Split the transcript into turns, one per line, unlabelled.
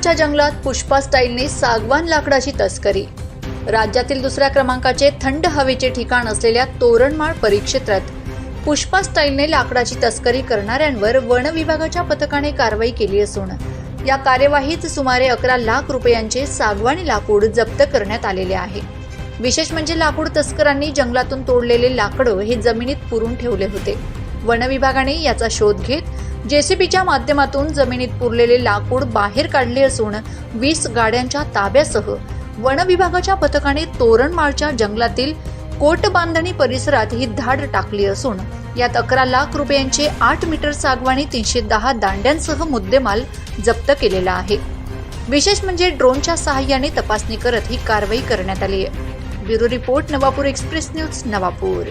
तोरणमाळच्या जंगलात पुष्पा स्टाईलने सागवान लाकडाची तस्करी. राज्यातील दुसऱ्या क्रमांकाचे थंड हवेचे ठिकाण असलेल्या तोरणमाळ परिक्षेत्रात पुष्पा स्टाईलने लाकडाची तस्करी करणाऱ्यांवर वन विभागाच्या पथकाने कारवाई केली असून या कार्यवाहीत सुमारे अकरा लाख रुपयांचे सागवानी लाकूड जप्त करण्यात आलेले आहे. विशेष म्हणजे लाकूड तस्करांनी जंगलातून तोडलेले लाकडं हे जमिनीत पुरून ठेवले होते. वन विभागाने याचा शोध घेत जेसीबीच्या माध्यमातून जमिनीत पुरलेले लाकूड बाहेर काढले असून वीस गाड्यांच्या ताब्यासह वन विभागाच्या पथकाने तोरणमाळच्या जंगलातील कोट बांधणी परिसरात ही धाड टाकली असून यात अकरा लाख रुपयांचे आठ मीटर सागवानी तीनशे दहा दांड्यांसह मुद्देमाल जप्त केलेला आहे. विशेष म्हणजे ड्रोनच्या सहाय्याने तपासणी करत ही कारवाई करण्यात आली आहे. Bureau report Navapur express news Navapur.